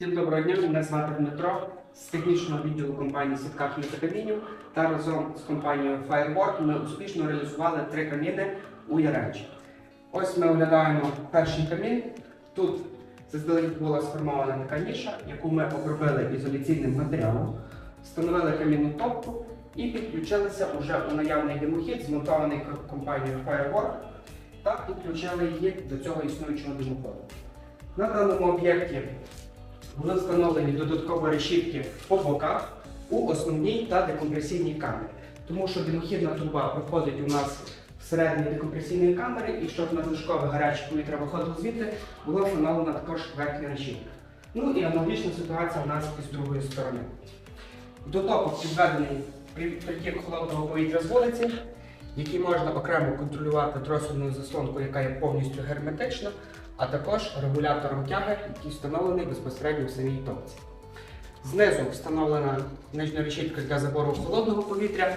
Всім доброго дня, мене звати Дмитро з технічного відділу компанії Сітка камінів та разом з компанією Fireboard ми успішно реалізували три каміни у Яремчі. Ось ми оглядаємо перший камін. Тут заздалегідь була сформована така ніша, яку ми обробили ізоляційним матеріалом, встановили камінну топку і підключилися уже у наявний димохід, змонтований компанією Fireboard, та підключили її до цього існуючого димоходу. На даному об'єкті були встановлені додаткові решітки по боках у основній та декомпресійній камері. Тому що димохідна труба проходить у нас всередині декомпресійної камери, і щоб надлишкове гаряче повітря виходило звідти, була встановлена також верхня решітка. Ну і аналогічна ситуація у нас із другої сторони. До топок підведений притік холодного повітря з вулиці, який можна окремо контролювати дросельною заслонкою, яка є повністю герметична, а також регулятором тяги, який встановлений безпосередньо в самій топці. Знизу встановлена нижня решітка для забору холодного повітря,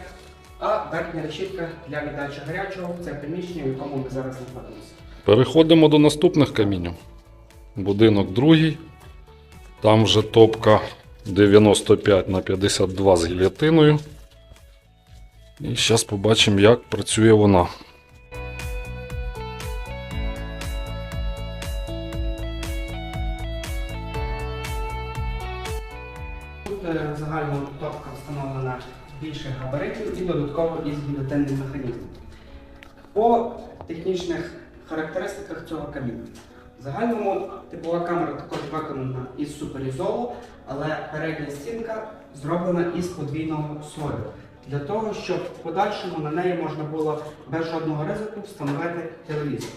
а верхня решітка для віддачі гарячого це приміщення, в якому ми зараз знаходимося. Переходимо до наступних камінів. Будинок другий. Там вже топка 95 на 52 з гілятиною. І зараз побачимо, як працює вона. Е, загально топка встановлена більших габаритів і додатково із гільотинним механізмом. По технічних характеристиках цього каміну. В загальному типова камера також виконана із суперізолу, але передня стінка зроблена із подвійного слою. Для того, щоб в подальшому на неї можна було без жодного ризику встановити телевізор.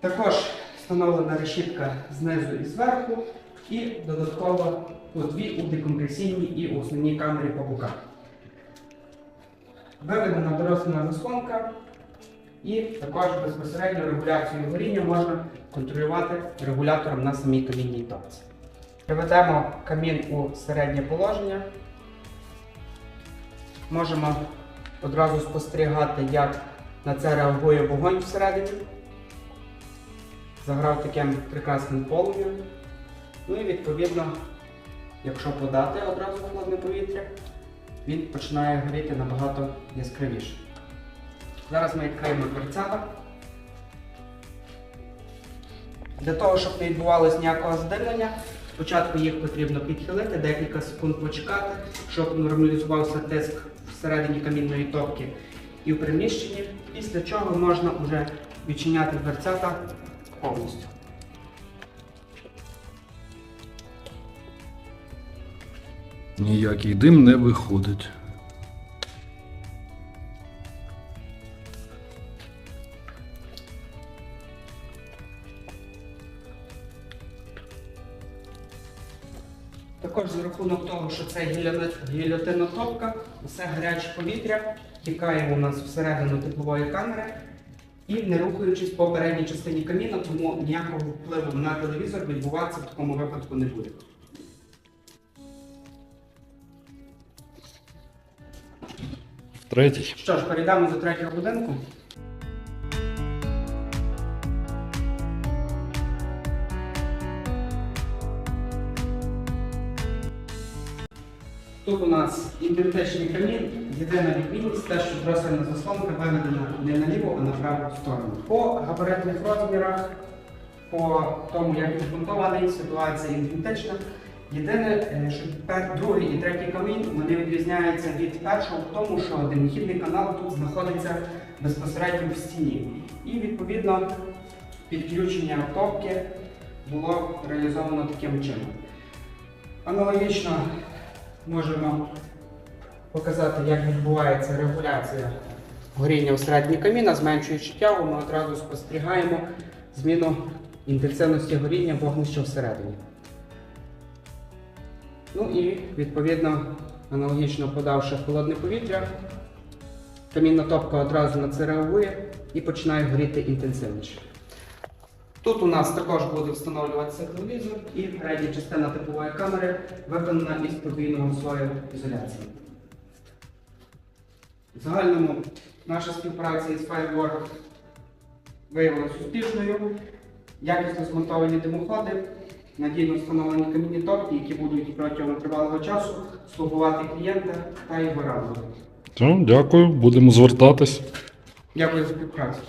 Також встановлена решітка знизу і зверху, і додатково по дві у декомпресійній і основній камері по боках. Виведена дорослена заслонка, і також безпосередньо регуляцію горіння можна контролювати регулятором на самій камінній топці. Приведемо камін у середнє положення. Можемо одразу спостерігати, як на це реагує вогонь всередині. Заграв таким прекрасним полум'ям. Ну і відповідно, якщо подати одразу холодне повітря, він починає горіти набагато яскравіше. Зараз ми відкриємо дверцята. Для того, щоб не відбувалося ніякого задимлення, спочатку їх потрібно підхилити, декілька секунд почекати, щоб нормалізувався тиск всередині камінної топки і в приміщенні, після чого можна вже відчиняти дверцята повністю. Ніякий дим не виходить. Також за рахунок того, що це гільоти- топка, усе гаряче повітря тікає у нас всередину теплової камери і не рухаючись по передній частині каміна, тому ніякого впливу на телевізор відбуватися в такому випадку не буде. Третій. Що ж, перейдемо до третього будинку. Тут у нас ідентичний камін, єдина відмінність те, що дросельна заслонка виведена не на ліву, а на праву сторону. По габаритних розмірах, по тому, як він змонтований, ситуація ідентична. Єдине, е, що другий і третій камін вони відрізняються від першого в тому, що димохідний канал тут знаходиться безпосередньо в стіні. І відповідно підключення топки було реалізовано таким чином. Аналогічно можемо показати, як відбувається регуляція горіння всередині каміна, зменшуючи тягу, ми одразу спостерігаємо зміну інтенсивності горіння вогнища всередині. Ну і відповідно, аналогічно подавши холодне повітря, камінна топка одразу на це реагує і починає горіти інтенсивніше. Тут у нас також буде встановлюватися телевізор і передня частина типової камери виконана із подвійного слою ізоляції. В загальному наша співпраця із Firework виявилася успішною, якісно змонтовані димоходи, надійно встановлені камінні топки, які будуть протягом тривалого часу слугувати клієнта та його разом. Дякую, будемо звертатись. Дякую за співпрацю.